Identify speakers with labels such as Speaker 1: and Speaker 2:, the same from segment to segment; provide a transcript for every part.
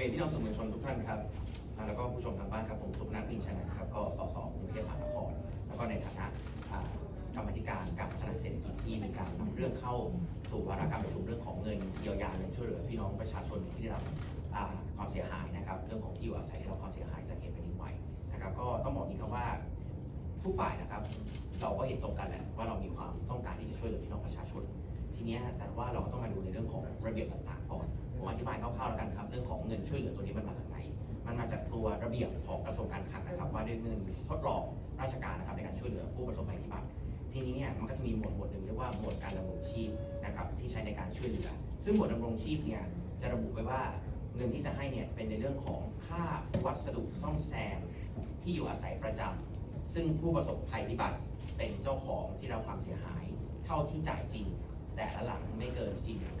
Speaker 1: ก็เรียนพี่น้องสื่อมวลชนทุกท่านครับแล้วก็ผู้ชมทางบ้านครับผมสุพนัทปินชนะครับก็สสกรุงเทพมหานครแล้วก็ในฐานะกรรมธิการการพัฒนาเศรษฐกิจที่มีการนำเรื่องเข้าสู่วาระการประชุมเรื่องของเงินเยียวยาเงินช่วยเหลือพี่น้องประชาชนที่ได้รับอ่าความเสียหายนะครับ เรื่องของที่อยู่อาศัยได้รับความเสียหายจากเหตุแผ่นดินไหวนะครับก็ต้องบอกนี้ครับว่าทุกฝ่ายนะครับ เราก็เห็นตรงกันแหละว่าเรามีความต้องการที่จะช่วยเหลือพี่น้องประชาชน ทีนี้แต่ว่าเราก็ต้องมาดูในเรื่องของระเบียบต่างๆก่อนผมอธิบายคร่าวๆแล้วกันครับ เรื่องของเงินช่วยเหลือตัวนี้มันมาจากไหน มันมาจากตัวระเบียบของกระทรวงการคลังนะครับ ว่าด้วยเงินทดลองราชการนะครับในการช่วยเหลือผู้ประสบภัยพิบัติทีนี้เนี่ยมันก็จะมีหมวดหมวดหนึ่งเรียกว่าหมวดการดำรงชีพนะครับที่ใช้ในการช่วยเหลือ ซึ่งหมวดดำรงชีพเนี่ยจะระบุไว้ว่าเงินที่จะให้เนี่ยเป็นในเรื่องของค่าวัสดุซ่อมแซมที่อยู่อาศัยประจำซึ่งผู้ประสบภัยพิบัติเป็นเจ้าของที่รับความเสียหาย เท่าที่จ่ายจริง แต่ละหลังไม่เกิน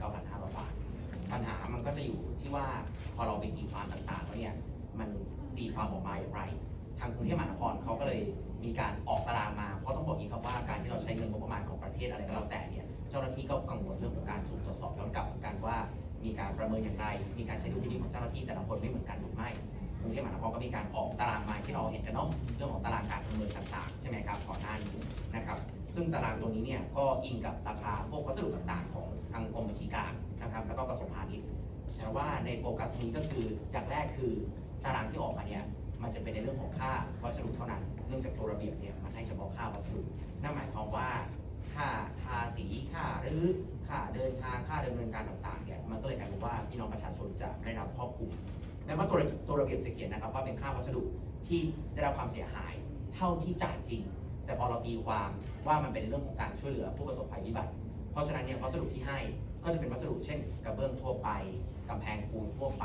Speaker 1: 49,500 บาท ปัญหามันก็จะอยู่ที่ว่าพอเราไปตีความต่างๆแล้วเนี่ยมันตีความออกมาอย่างไร ทางกรุงเทพมหานครเขาก็เลยมีการออกตารางมา เพราะต้องบอกอย่างนี้ครับว่าการที่เราใช้เงินงบประมาณของประเทศอะไรก็แล้วแต่เนี่ยเจ้าหน้าที่ก็กังวลเรื่องของการถูกตรวจสอบย้อนกลับเหมือนกันว่า มีการประเมินอย่างไร มีการใช้ดุลพินิจของเจ้าหน้าที่แต่ละคนไม่เหมือนกันหรือไม่ กรุงเทพมหานครก็มีการออกตารางมาที่เราเห็นกันเนาะเรื่องของตารางการประเมินต่างๆใช่ไหมครับก่อนหน้านี้นะครับ ซึ่งตารางตัวนี้เนี่ยก็อิงกับราคาพวกวัสดุต่างๆ ของทางกรมบัญชีกลางนะครับ แล้วก็กระทรวงพาณิชย์แต่ว่าในโฟกัสนี้ก็คืออย่างแรกคือตารางที่ออกมาเนี่ยมันจะเป็นในเรื่องของค่าวัสดุเท่านั้น เนื่องจากตัวระเบียบเนี่ยมันให้เฉพาะค่าวัสดุนั่นหมายความว่าค่าทาสีค่ารื้อ ค่าเดินทางค่าดำเนินการต่างๆเนี่ยมันก็เลยกลายเป็นว่าพี่น้องประชาชนจะได้รับครอบคลุมแม้ว่าตัวระตัวระเบียบจะเขียนนะครับ ว่าเป็นค่าวัสดุที่ได้รับความเสียหายเท่าที่จ่ายจริง แต่พอเราตีความว่ามันเป็นเรื่องของการช่วยเหลือผู้ประสบภัยพิบัติ เพราะฉะนั้นเนี่ยวัสดุที่ให้ก็จะเป็นวัสดุเช่นกระเบื้องทั่วไปกำแพงปูนทั่วไป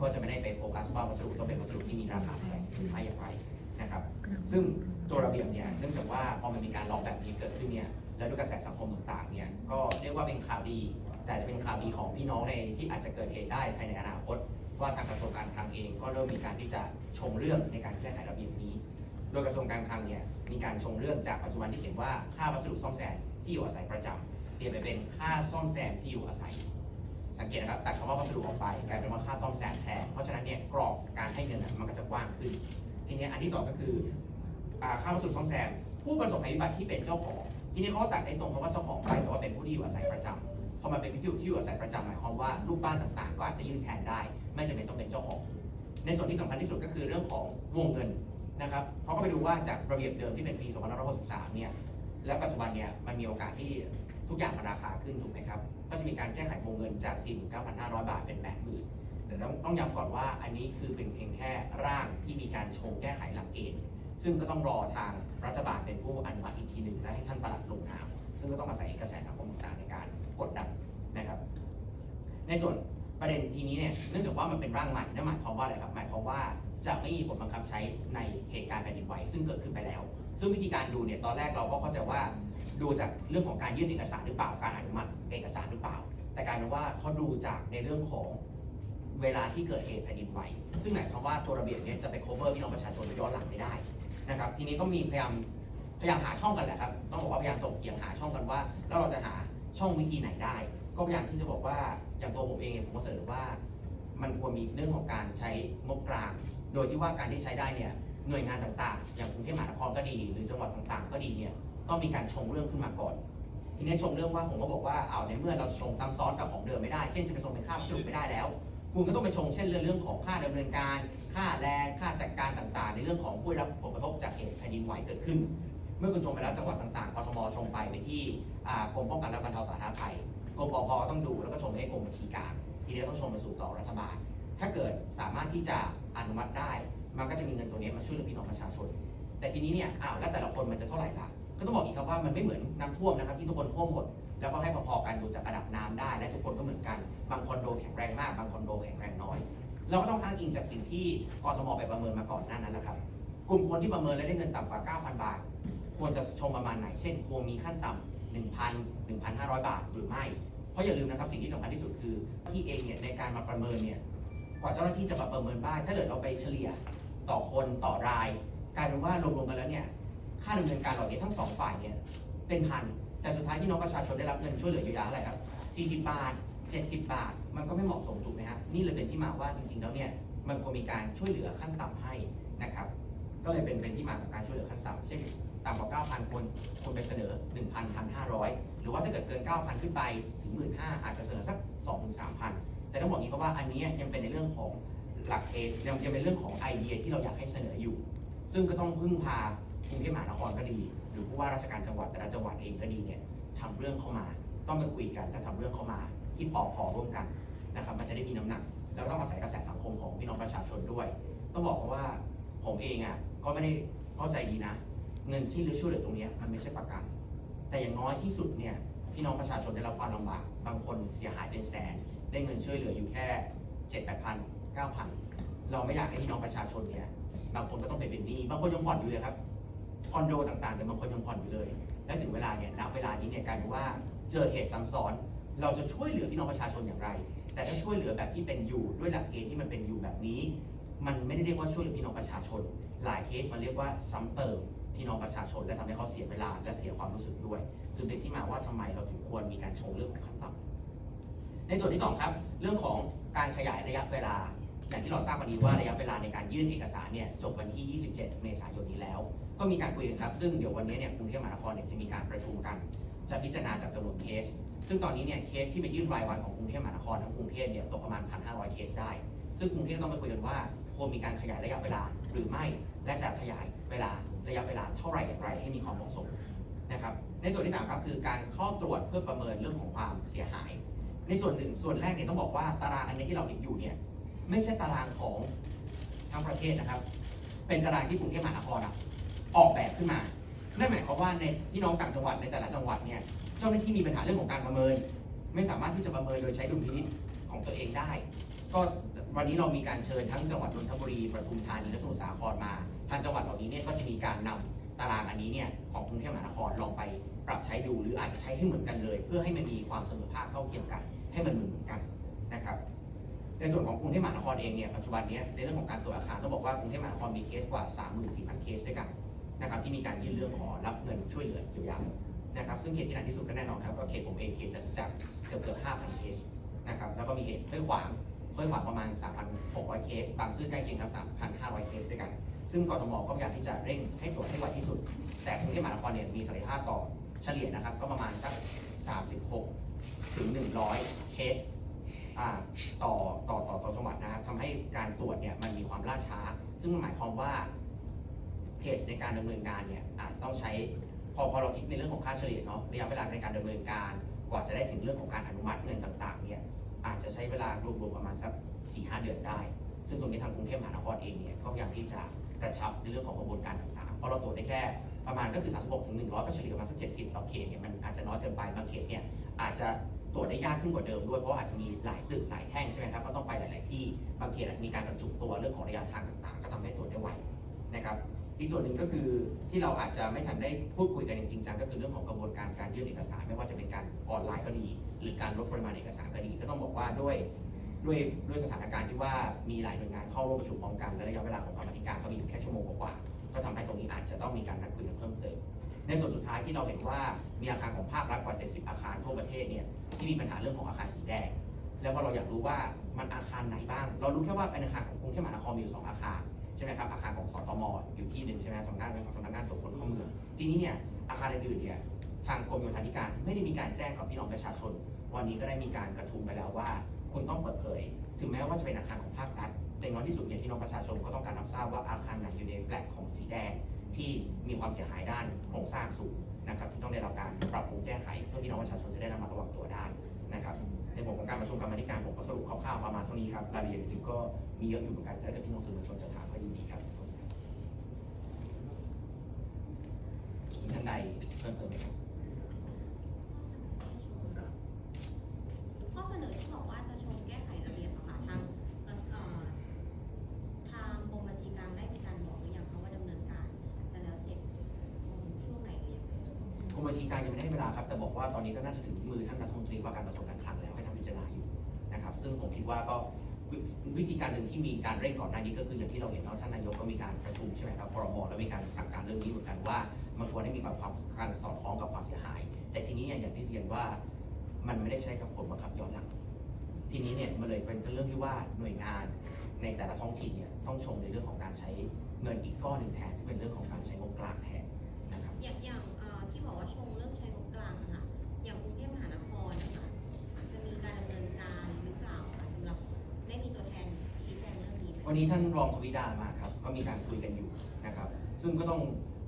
Speaker 1: ก็จะไม่ได้ไปโฟกัสว่าวัสดุต้องเป็นวัสดุที่มีราคาแพงหรือไม่อย่างไรนะครับ ซึ่งตัวระเบียบเนี่ยเนื่องจากว่าพอมันมีการล็อกแบบนี้เกิดขึ้นเนี่ย แล้วด้วยกระแสสังคมต่างๆเนี่ยก็เรียกว่าเป็นข่าวดี แต่จะเป็นข่าวดีของพี่น้องในที่อาจจะเกิดเหตุได้ภายในอนาคต ว่าทางกระทรวงการคลังเองก็เริ่มมีการที่จะชงเรื่องในการแก้ไขระเบียบนี้ โดยกระทรวงการคลังเนี่ยมีการชงเรื่องจากปัจจุบันที่เขียนว่าค่าวัสดุซ่อมแซมที่อยู่อาศัยประจำเปลี่ยนไปเป็นค่าซ่อมแซมที่อยู่อาศัย สังเกตนะครับตัดคำว่าวัสดุออกไปกลายเป็นว่าค่าซ่อมแซมแทนเพราะฉะนั้นเนี่ยกรอบการให้เงินมันก็จะกว้างขึ้น ทีนี้อันที่สองก็คืออค่าวัสดุซ่อมแซมผู้ประสบภัยพิบัติที่เป็นเจ้าของ ทีนี้เขาตัดไอ้ตรงคำว่าเจ้าของไปแต่ว่าเป็นผู้ที่อยู่อาศัยประจำพอมันเป็นผู้ที่อยู่ที่อยู่อาศัยประจำหมายความว่าลูกบ้านต่างๆ ก็อาจจะยื่นแทนได้ ไม่จำเป็นต้องเป็นเจ้าของ ในส่วนที่สำคัญที่สุดก็คือเรื่องของวงเงินนะครับเขาก็ไปดูว่าจากระเบียบเดิมที่เป็นปี2563เนี่ยและปัจจุบันเนี่ยมันมีโอกาสที่ทุกอย่างมันราคาขึ้นถูกไหมครับ ก็จะมีการแก้ไขวงเงินจาก 49,500 บาทเป็น 80,000แต่ต้องต้องย้ำก่อนว่าอันนี้คือเป็นเพียงแค่ร่างที่มีการชงแก้ไขหลักเกณฑ์ ซึ่งก็ต้องรอทางรัฐบาลเป็นผู้อนุมัติอีกทีหนึ่งและให้ท่านประหลัดลงนามซึ่งก็ต้องอาศัยกระแสสังคมต่างๆในการกดดันนะครับ ในส่วนประเด็นทีนี้เนี่ยเนื่องจากว่ามันเป็นร่างใหม่นั่นหมายความว่าอะไรครับหมายความว่าจะไม่มีผลบังคับใช้ในเหตุการณ์แผ่นดินไหวซึ่งเกิดขึ้นไปแล้ว ซึ่งวิธีการดูเนี่ยตอนแรกเราก็เข้าใจว่าดูจากเรื่องของการยื่นเอกสารหรือเปล่าการอนุมัติเอกสารหรือเปล่า แต่กลายเป็นว่าเขาดูจากในเรื่องของเวลาที่เกิดเหตุแผ่นดินไหวซึ่งหมายความว่าตัวระเบียบเนี่ยจะไป cover พี่น้องประชาชนย้อนหลังไม่ได้ นะครับทีนี้ก็มีพยายามพยายามหาช่องกันแหละครับต้องบอกว่าพยายามตกเถียงหาช่องกันว่า แล้วเราจะหาช่องวิธีไหนได้ ก็พยายามที่จะบอกว่าอย่างตัวผมเองเนี่ยผมก็เสนอว่า มันควรมีเรื่องของการใช้งบกลาง โดยที่ว่าการที่ใช้ได้เนี่ยหน่วยงานต่างๆ อย่างกรุงเทพมหานครก็ดี หรือจังหวัดต่างๆ ก็ดีเนี่ยต้องมีการชงเรื่องขึ้นมาก่อน ทีนี้ชงเรื่องว่าผมก็บอกว่าเอาในเมื่อเราชงซ้ำซ้อนกับของเดิมไม่ได้ เช่นจะไปชงเป็นค่าวสดุไม่ได้แล้ว คุณก็ต้องไปชงเช่นเรื่องเรื่องของค่าดำเนินการ ค่าแรงค่าจัดการต่างๆ ในเรื่องของผู้ได้รับผลกระทบจากเหตุแผ่นดินไหวเกิดขึ้น เมื่อคุณชงไปแล้วจังหวัดต่างๆกทมชงไปไปที่กรมป้องกันและบรรเทาสาธารณภัยกรมปภต้องดูแล้วก็ชงให้กรมบัญชีกลางทีนี้ต้องชงไปสู่ต่อรัฐบาล ถ้าเกิดสามารถที่จะอนุมัติได้ มันก็จะมีเงินตัวนี้มาช่วยเหลือพี่น้องประชาชน แต่ทีนี้เนี่ยอ้าวแล้วแต่ละคนมันจะเท่าไหร่ล่ะก็ต้องบอกอีกครับว่ามันไม่เหมือนน้ำท่วมนะครับที่ทุกคนท่วมหมด แล้วก็ให้พอๆกันดูจากระดับน้ำได้ และทุกคนก็เหมือนกัน บางคอนโดแข็งแรงมาก บางคอนโดแข็งแรงน้อย เราก็ต้องอ้างอิงจากสิ่งที่กทมไปประเมินมาก่อนหน้านั้นแหละครับ กลุ่มคนที่ประเมินและได้เงินต่ำกว่า 9,000 บาท ควรจะชงประมาณไหน เช่น ควรมีขั้นต่ำ1,000 1,500 บาทหรือไม่ เพราะอย่าลืมนะครับสิ่งที่สำคัญที่สุดคือที่เองเนี่ยในการมาประเมินเนี่ย กว่าเจ้าหน้าที่จะมาประเมินบ้านถ้าเกิดเราไปเฉลี่ยต่อคนต่อรายกลายเป็นว่ารวมๆกันแล้วเนี่ย ค่าดำเนินการเหล่านี้ทั้งสองฝ่ายเนี่ยเป็นพัน แต่สุดท้ายพี่น้องประชาชนได้รับเงินช่วยเหลือเยียวยาเท่าไรครับ 40 บาท 70 บาท มันก็ไม่เหมาะสมถูกไหมฮะนี่เลยเป็นที่มาว่าจริงๆแล้วเนี่ยมันควรมีการช่วยเหลือขั้นต่ำให้นะครับ ก็เลยเป็นเป็นที่มาของการช่วยเหลือขั้นต่ำเช่นต่ำกว่า 9,000ควรควรไปเสนอ1,000 1,500 หรือว่าถ้าเกิดเกิน 9,000 ขึ้นไปถึง 15,000 อาจจะเสนอสัก 2-3,000 แต่ต้องบอกอย่างนี้ก็ว่าอันนี้ยยังเป็นในเรื่องของหลักเกณฑ์ยังยังเป็นเรื่องของไอเดียที่เราอยากให้เสนออยู่ ซึ่งก็ต้องพึ่งพา กรุงเทพมหานครก็ดี หรือผู้ว่าราชการจังหวัดแต่ละจังหวัดเองก็ดีเนี่ยทำเรื่องเข้ามา ต้องไปคุยกันและทำเรื่องเข้ามาที่ปอพอร่วมกันนะครับ มันจะได้มีน้ำหนัก แล้วต้องอาศัยกระแสสังคมของพี่น้องประชาชนด้วย ต้องบอกว่าผมเองอะก็ไม่ได้เข้าใจดีนะ เงินที่เหลือช่วยเหลือตรงนี้มันไม่ใช่ประกัน แต่อย่างน้อยที่สุดเนี่ยพี่น้องประชาชนได้รับความลำบาก บางคนเสียหายเป็นแสน ได้เงินช่วยเหลืออยู่แค่เจ็ดแปดพันเก้าพันเราไม่อยากให้พี่น้องประชาชนเนี่ยบางคนก็ต้องไปเป็นหนี้บางคนยังผ่อนอยู่เลยครับ คอนโดต่างๆแต่บางคนยังผ่อนอยู่เลย และถึงเวลาเนี่ยณเวลานี้เนี่ยกลายเป็นว่าเจอเหตุซ้ำซ้อน เราจะช่วยเหลือพี่น้องประชาชนอย่างไร แต่ถ้าช่วยเหลือแบบที่เป็นอยู่ด้วยหลักเกณฑ์ที่มันเป็นอยู่แบบนี้ มันไม่ได้เรียกว่าช่วยเหลือพี่น้องประชาชน หลายเคสมันเรียกว่าซ้ำเติมพี่น้องประชาชน และทำให้เขาเสียเวลาและเสียความรู้สึกด้วยจึงเป็นที่มาว่าทำไมเราถึงควรมีการชงเรื่องของขั้นต่ำในส่วนที่สองครับเรื่องของการขยายระยะเวลาอย่างที่เราทราบกันดีว่าระยะเวลาในการยื่นเอกสารเนี่ยจบวันที่ 27 เมษายนนี้แล้วก็มีการคุยกันครับซึ่งเดี๋ยววันนี้เนี่ยกรุงเทพมหานครเนี่ยจะมีการประชุมกัน จะพิจารณาจากจำนวนเคส ซึ่งตอนนี้เนี่ยเคสที่ไปยื่นรายวันของกรุงเทพมหานครทั้งกรุงเทพเนี่ยตกประมาณ 1,500 เคสได้ ซึ่งกรุงเทพต้องไปคุยกันว่าควรมีการขยายระยะเวลาหรือไม่และจะขยายเวลาระยะเวลาเท่าไหร่อย่างไรให้มีความเหมาะสมนะครับในส่วนที่สามครับคือการเข้าตรวจเพื่อประเมินเรื่องของความเสียหาย ในส่วนหนึ่งส่วนแรกเนี่ยต้องบอกว่าตารางอันนี้ที่เราเห็นอยู่เนี่ยไม่ใช่ตารางของทั้งประเทศนะครับ เป็นตารางที่กรุงเทพมหานครอะ ออกแบบขึ้นมา นั่นหมายความว่าในพี่น้องต่างจังหวัดในแต่ละจังหวัดเนี่ย เจ้าหน้าที่มีปัญหาเรื่องของการประเมิน ไม่สามารถที่จะประเมินโดยใช้ดุลพินิจของตัวเองได้ ก็วันนี้เรามีการเชิญทั้งจังหวัดนนทบุรีปทุมธานีและสมุทรสาครมาทางจังหวัดเหล่านี้เนี่ยก็จะมีการนำตารางอันนี้เนี่ยของกรุงเทพมหานครลองไปปรับใช้ดูหรืออาจจะใช้ให้เหมือนกันเลย เพื่อให้มันมีความเสมอภาคเท่าเทียมกัน ให้มันเหมือนกันนะครับในส่วนของกรุงเทพมหานครเองเนี่ยปัจจุบันนี้ในเรื่องของการตรวจอาคารต้องบอกว่ากรุงเทพมหานครมีเคสกว่า 34,000 เคสด้วยกัน นะครับที่มีการยื่นเรื่องขอรับเงินช่วยเหลือเยียวยานะครับซึ่งเขตที่หนักที่สุดก็แน่นอนครับก็เขตผมเองเขตจตุจักเกือบเกือบ5,000เคสนะครับแล้วก็มีเหตุห้วยขวางห้วยขวางประมาณ 3,600 เคส บางซื่อใกล้เคียงครับ 3,500 เคสด้วยกัน ซึ่งกทมก็พยายามที่จะเร่งให้ตรวจให้ไวที่สุด แต่กรุงเทพมหานครเนี่ยมีศักยภาพต่อเฉลี่ยนะครับก็ประมาณสัก36 ถึง 100 เคสอ่าต่อต่อต่อต่อจังหวัดนะครับทำให้การตรวจเนี่ยมันมีความล่าช้า ซึ่งมันหมายความว่า เพจในการดำเนินการเนี่ยอาจจะต้องใช้พอพอเราคิดในเรื่องของค่าเฉลี่ยเนาะระยะเวลาในการดำเนินการ กว่าจะได้ถึงเรื่องของการอนุมัติเงินต่างๆเนี่ยอาจจะใช้เวลารวมๆประมาณสัก4 5เดือนได้ ซึ่งตรงนี้ทางกรุงเทพมหานครเองเนี่ยก็พยายามที่จะกระชับในเรื่องของกระบวนการต่างๆ เพราะเราตรวจได้แค่ประมาณก็คือ 36ถึง100 ก็เฉลี่ยประมาณสัก70 ต่อเขตเนี่ยมันอาจจะน้อยเกินไปบางเขตเนี่ยอาจจะตรวจได้ยากขึ้นกว่าเดิมด้วยเพราะอาจจะมีหลายตึกหลายแท่งใช่ไหมครับก็ต้องไปหลาย ๆ ที่บางเขตอาจจะมีการกระจุกตัวเรื่องของระยะทางต่าง ๆ ก็ทำให้ตรวจได้ไวนะครับ อีกส่วนหนึ่งก็คือที่เราอาจจะไม่ทันได้พูดคุยกันอย่างจริงจังก็คือเรื่องของกระบวนการการยื่นเอกสาร ไม่ว่าจะเป็นการออนไลน์ก็ดี หรือการลดปริมาณเอกสารก็ดีก็ต้องบอกว่าด้วยด้วยด้วยสถานการณ์ที่ว่ามีหลายหน่วยงานเข้าร่วมประชุมพร้อมกันและระยะเวลาของกรรมธิการก็มีอยู่แค่ชั่วโมงกว่าก็ทำให้ตรงนี้อาจจะต้องมีการนัดคุยกันเพิ่มเติม ในส่วนสุดท้ายที่เราเห็นว่ามีอาคารของภาครัฐกว่า 70 อาคารทั่วประเทศเนี่ยที่มีปัญหาเรื่องของอาคารสีแดงแล้วพอเราอยากรู้ว่ามันอาคารไหนบ้าง เรารู้แค่ว่าเป็นอาคารของกรุงเทพมหานครมีอยู่สองอาคาร ใช่ไหมครับอาคารของสตมอยู่ที่หนึ่งใช่ไหมสำนักงานสำนักงานตรวจคนเข้าเมือง ทีนี้เนี่ยอาคารอื่นๆเนี่ยทางกรมโยธาธิการไม่ได้มีการแจ้งกับพี่น้องประชาชน วันนี้ก็ได้มีการกระทุ้งไปแล้วว่า คุณต้องเปิดเผย ถึงแม้ว่าจะเป็นอาคารของภาครัฐแต่อย่างน้อยที่สุดเนี่ยพี่น้องประชาชนก็ต้องการรับทราบว่าอาคารไหนอยู่ในแฟลตของสีแดงที่มีความเสียหายด้านโครงสร้างสูง นะครับที่ต้องได้รับการปรับปรุงแก้ไขเพื่อพี่น้องประชาชนจะได้ระมัดระวังตัวได้นะครับในบทของการประชุมกรรมธิการผมก็สรุปคร่าวๆประมาณเท่านี้ครับรายละเอียดจริงๆก็มีเยอะอยู่เหมือนกันแต่ถ้าพี่น้องสื่อมวลชนจะถามก็ยินดีครับมีท่านใดเพิ่มเติมไหมครับ
Speaker 2: ข้อเสนอที่บอกว่าจะ กรมบัญชีกลารยังไม่
Speaker 1: ได้เวลาครับ แต่บอกว่าตอนนี้ก็น่าจะถึงมือท่านรัฐมนตรีว่าการกระทรวงการคลังแล้วให้ทำพิจารณาอยู่นะครับ ซึ่งผมคิดว่าก็วิธีการหนึ่งที่มีการเร่งก่อนหน้านี้ก็คืออย่างที่เราเห็นเนาะท่านนายกก็มีการประชุมใช่ไหมครับพรบแล้วมีการสั่งการเรื่องนี้เหมือนกันว่า มันควรให้มีความความการสอดคล้องกับความเสียหาย แต่ทีนี้อย่างที่เรียนว่ามันไม่ได้ใช้กับผลบังคับย้อนหลัง ทีนี้เนี่ยมันเลยเป็นเรื่องที่ว่าหน่วยงานในแต่ละท้องถิ่นเนี่ยต้องชมในเรื่องของการใช้เงินอีกก้อนหนึ่งแทนที่เป็นเรื่องของการใช้งบกลางแทน
Speaker 2: วันนี้ท่า
Speaker 1: นรองทวิดามาครับ ก็มีการคุยกันอยู่นะครับ ซึ่งก็ต้อง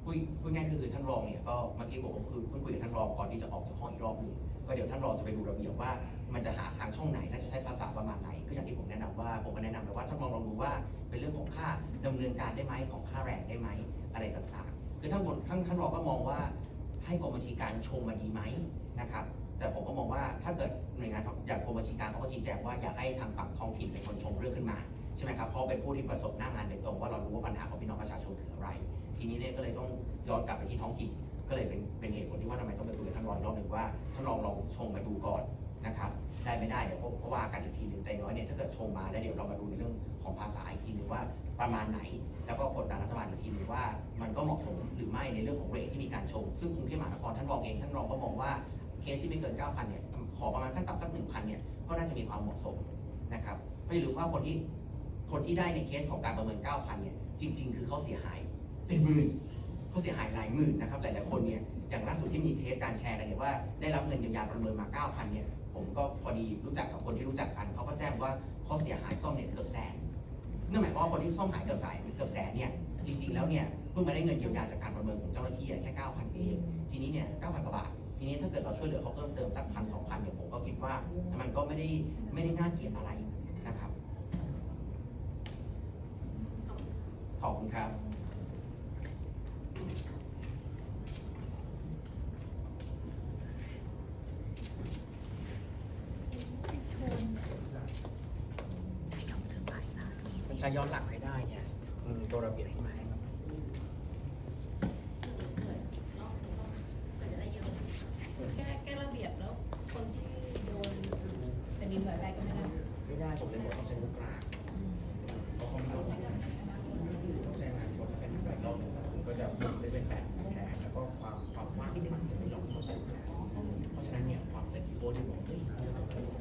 Speaker 1: พูดพูดง่ายคือท่านรองเนี่ยก็เมื่อกี้บอกว่าคือเพิ่งคุยกับท่านรองก่อนที่จะออกจากห้องอีกรอบหนึ่งก็เดี๋ยวท่านรองจะไปดูระเบียบว่า มันจะหาทางช่องไหนและจะใช้ภาษาประมาณไหน ก็อย่างที่ผมแนะนำว่าผมก็แนะนำไปว่าท่านรองลองดูว่าเป็นเรื่องของค่าดำเนินการได้ไหมของค่าแรงได้ไหมอะไรต่างๆ คือท่านบนท่านท่านรองก็มองว่าให้กรมบัญชีการชงมาดีไหมนะครับแต่ผมก็มองว่าถ้าเกิดหน่วยงานอย่างกรมบัญชีการเขาก็ชี้แจงว่าอยากให้ทางฝั่งท้องถิ่นเป็นคนชงเรื่องขึ้นมา ใช่ไหมครับเพราะเป็นผู้ที่ประสบหน้างานโดยตรงว่าเรารู้ว่าปัญหาของพี่น้องประชาชนคืออะไร ทีนี้เนี่ยก็เลยต้องย้อนกลับไปที่ท้องถิ่นก็เลยเป็นเป็นเหตุผลที่ว่าทำไมต้องไปคุยกับท่านรองรอบหนึ่งว่าท่านรองลองชงมาดูก่อนนะครับได้ไม่ได้เดี๋ยวเพราะว่ากันอีกทีหนึ่งแต่น้อยเนี่ยถ้าเกิดชงมาแล้วเดี๋ยวเรามาดูในเรื่องของภาษาอีกทีหนึ่งว่าประมาณไหน แล้วก็กดดันรัฐบาลอีกทีหนึ่งว่ามันก็เหมาะสมหรือไม่ในเรื่องของเรทที่มีการชง ซึ่งกรุงเทพมหานครท่านรองเองท่านรองก็มองว่าเคสที่ไม่เกิน 9,000 เนี่ย ขอประมาณขั้นต่ำสัก 1,000 เนี่ย ก็น่าจะมีความเหมาะสมนะครับ ไม่รู้ว่าคนที่ คนที่ได้ในเคสของการประเมิน 9,000 เนี่ย จริง ๆ คือเขาเสียหายเป็นหมื่นเขาเสียหายหลายหมื่นนะครับ หลายๆคนเนี่ย อย่างล่าสุดที่มีเคสการแชร์กันเนี่ยว่าได้รับเงินเยียวยาประเมินมา 9,000 เนี่ย ผมก็พอดีรู้จักกับคนที่รู้จักกันเขาก็แจ้งว่าเขาเสียหายซ่อมเนี่ยเกือบแสนนั่นหมายความว่าคนที่ซ่อมหายเกือบแสนเกือบแสนเนี่ย จริง ๆ แล้วเนี่ยเพิ่งมาได้เงินเยียวยาจากการประเมินของเจ้าหน้าที่แค่ 9,000 เอง ทีนี้เนี่ย 9,000 กว่าบาททีนี้ถ้าเกิดเราช่วยเหลือเขาเพิ่มเติมสักพันสองพันเนี่ยผมก็คิดว่ามันก็ไม่ได้ไม่ได้น่าเกลียดอะไรนะครับ ขอบคุณครับ มันใช้ย้อนหลังให้ได้เนี่ยอืมตัวระเบียบที่มาให้มัน
Speaker 2: เกิดรอบรอบเกิดจะได้เยอะ
Speaker 3: แก้แก้ระเบียบแล้ว คนที่โดนแผ่นดินไหวไปก็ไม่ได้
Speaker 1: ไม่ได้ผมเลยบอกต้องใช้งบกลางเพราะเขาไม่เอาต้องใช้งานคนถ้าเป็นแบบรอบหนึ่งคุณก็จะได้เป็นแปดแผลแล้วก็ความความว่างมันจะไม่ลงเท่าไหร่เพราะฉะนั้นเนี่ยความ flexible ที่บอกเฮ้ย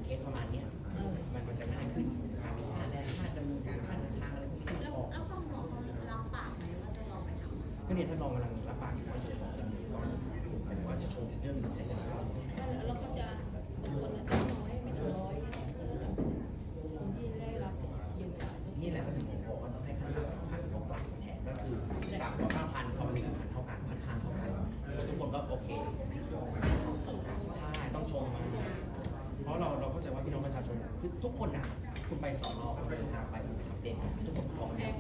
Speaker 1: เคสประมาณเนี้ย
Speaker 3: เออ
Speaker 1: มันมันจะง่ายขึ้นค่ามีค่าแรงค่าดำเนินการค่าเดินทางอะไรพวกนี้
Speaker 2: แล้ว
Speaker 1: ออก
Speaker 2: แล้วต้องรอเขารับปากไหมว่าจะลองไปทำ
Speaker 1: ก็ เรากำลังรับปากอยู่ว่าจะขอดำเนินการหมายถึงว่าจะโชงเรื่องหนึ่งใช้เงินก้อน
Speaker 3: ก็แล้วก็จะบางคนอาจจะน้อยไม่ถึงร้อยก็จะแบบคนที่ได้รับเยียวยา
Speaker 1: นี่แหละก็ถึงผมบอกว่าต้องให้ขั้นต่ำพันลงกลางแทนก็คือต่ำกว่าห้าพันพอมันเหลือพันเท่ากันพันห้าเท่ากันแล้วทุกคนก็โอเคใช่ต้องชมมาเพราะเราเราเข้าใจว่าพี่น้องประชาชนคือทุกคนนะคุณไปสอนอคุณไปทางไปคุณไปทำเต็มทุกคนพร้อม
Speaker 3: แล้
Speaker 1: ว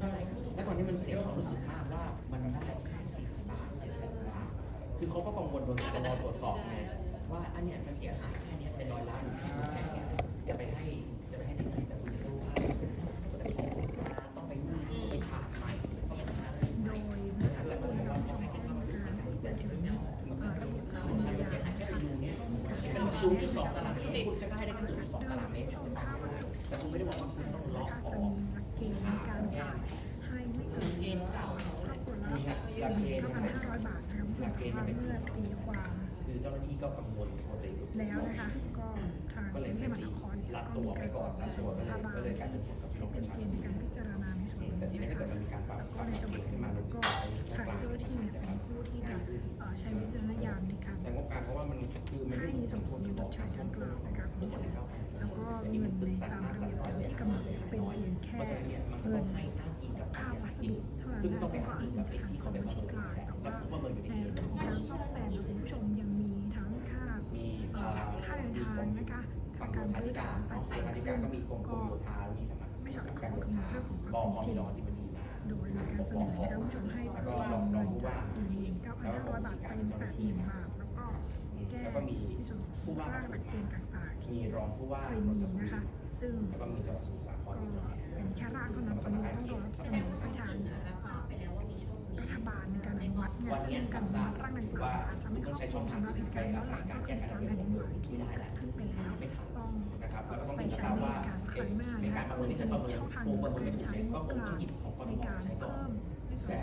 Speaker 1: ใช่แล้วตอนนี้มันเสียความรู้สึกมาก มันได้แค่สี่สิบบาทเจ็ดสิบบาทคือเขาก็กังวลโดนสตตรวจสอบไงว่าอันเนี้ยมันเสียหายแค่เนี้ยเป็นร้อยล้านหรือแค่เนี้ยจะไปให้จะไปให้ที่ไหนแต่คุณจะรู้ว่าต้องไปนู่นต้องไปฉากใหม่ต้องไปทาสีใหม่นะครับแต่ผมบอกว่าเขาให้แค่เข้ามาดูในการแต่ถึงถึงมันเสียหายแค่ไปดูเนี้ยเป็นศูนย์จุดสองตารางเมตรคุณจะก็ให้ได้แค่ศูนย์จุดสองตารางเมตรช่วยต่อแต่คุณไม่ได้บอกว่าคุณต้องล็อกออก
Speaker 4: เกณฑ์การจ่ายให้ไม่ ละเดือนละ1,500บาทนะคะคุณผู้ชมว่าเมื่อตีความ
Speaker 1: คือเจ้าหน้าที่ก็กังวลตัวเอง
Speaker 4: แล้วนะคะก็ทางก
Speaker 1: ก็
Speaker 4: รุ
Speaker 1: เลย
Speaker 4: งเท
Speaker 1: ไม่
Speaker 4: พม
Speaker 1: ตี
Speaker 4: หานครเนี่ย
Speaker 1: รัด
Speaker 4: ก็
Speaker 1: ตัว
Speaker 4: มี
Speaker 1: ไป
Speaker 4: การ
Speaker 1: ก่อนรัดตัวก็เลย
Speaker 4: รัฐบา
Speaker 1: ก็
Speaker 4: ล
Speaker 1: เลยกลายเป็นผลกับพี่น้องป
Speaker 4: เป็
Speaker 1: ระ
Speaker 4: น
Speaker 1: ชา
Speaker 4: เก
Speaker 1: ช
Speaker 4: ณฑ์
Speaker 1: น
Speaker 4: ในการพิจารณาในส่วนนี้
Speaker 1: แต่ทีนี้
Speaker 4: นะ
Speaker 1: ถ้าเกิด
Speaker 4: คะ
Speaker 1: มันมีการปรับ
Speaker 4: แล้ว
Speaker 1: ป
Speaker 4: ก็
Speaker 1: รับ
Speaker 4: ในตรง
Speaker 1: เกณฑ์ขึ้
Speaker 4: นี้
Speaker 1: นมา
Speaker 4: ก็ทางเจ้าหน้าที่เนี่ยเป็นผู้ที่จะเอ่อใช้วิจารณญาณในการ
Speaker 1: แต่งบกลางเพราะว่ามันคือมัน
Speaker 4: ให้ส่งผลลดใช้ดังกล่าวนะครับ
Speaker 1: ทุกคนเข้า
Speaker 4: แล้วก็เงินในตามระเบียบที่กำหนดเป็นเพียงแค่
Speaker 1: เพราะฉะนั้นเนี่ยมันก็
Speaker 4: เงิ
Speaker 1: ต้อนงให้อ้างอิงกับ
Speaker 4: ค่าวัส
Speaker 1: จริง
Speaker 4: ดุเท่านั้น
Speaker 1: ซึ่ง
Speaker 4: นะ
Speaker 1: ต้องไป
Speaker 4: ซึ่งก็
Speaker 1: อ้าง
Speaker 4: อ้าง
Speaker 1: อิง
Speaker 4: อิ
Speaker 1: กับ
Speaker 4: ง
Speaker 1: ไอ้
Speaker 4: จาก
Speaker 1: ที่
Speaker 4: ท รื่
Speaker 1: อ
Speaker 4: งของ
Speaker 1: บ
Speaker 4: ควา
Speaker 1: อ
Speaker 4: ม
Speaker 1: พ
Speaker 4: จ
Speaker 1: มี
Speaker 4: ริง
Speaker 1: รอที่ปดีมา
Speaker 4: โดยในการเสนอนะคะคุณผู้ชมให้
Speaker 1: แล้ว
Speaker 4: ป
Speaker 1: ก็
Speaker 4: รับ
Speaker 1: รองร
Speaker 4: เงิ
Speaker 1: อง
Speaker 4: น
Speaker 1: ผู้
Speaker 4: จา
Speaker 1: ว่า
Speaker 4: ก4,900บาทเป็น80,000บาทแล้วก็แก้
Speaker 1: แล้วก็มี
Speaker 4: ในส่วนของ
Speaker 1: ผู้ว่า
Speaker 4: ร่างหลักเกณฑ์ต่างๆที่
Speaker 1: มีรองผู้ว่า
Speaker 4: เคยมีนะคะ ซึ่ง
Speaker 1: แล้วก็มีจังหวัดสมุทรสาค
Speaker 4: ก็
Speaker 1: รอีกหน่อย
Speaker 4: เป็นแค่ร่างเท่านั้นตอนนี้ต้องรอเสนอไปทาง
Speaker 2: รับทราบไปแล้วว่ามีช่วงนี้
Speaker 4: รัฐบาลในการอนุมัติงานซึ่งการร่าง ว่าคุณใช้ช่องทางอื่นไปรักษาการแก้ไขระเบียบของเมืองไม่ได้แล้ะไม่ทำ
Speaker 1: นะครับแล้วก็ต้อง
Speaker 4: มี
Speaker 1: ทราบว่าในการประเมินที่จะประเมิน
Speaker 4: โค
Speaker 1: งประเมินไม่ถูกเนี่ยก็คงต้องหยิบของก
Speaker 4: รท
Speaker 1: มใช้ก่อนแต่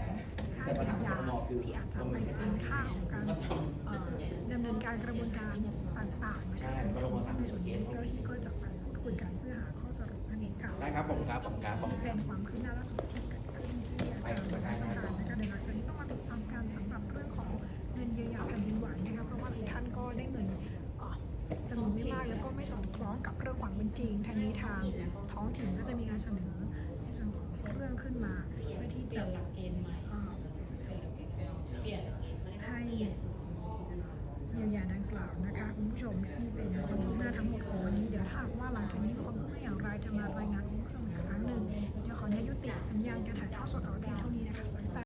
Speaker 1: แต่ปัญหาของกรทมคือ
Speaker 4: ประเมินไม่ได้การดำเนินการกระบวนการต่างๆ
Speaker 1: ใช่กรทมสั่ง
Speaker 4: เป็
Speaker 1: นเคส
Speaker 4: ก็จะไป
Speaker 1: คุยกันเพื่อหาข้อ
Speaker 4: ส
Speaker 1: รุป
Speaker 4: นั่นเองค่ะได้ครับผมครับผมครับผมเป็นความคืบหน้าล่าสุดที่เกิดขึ้นที่อาคารราชก ริงทางนี้ทางท้องถิ่นก็จะ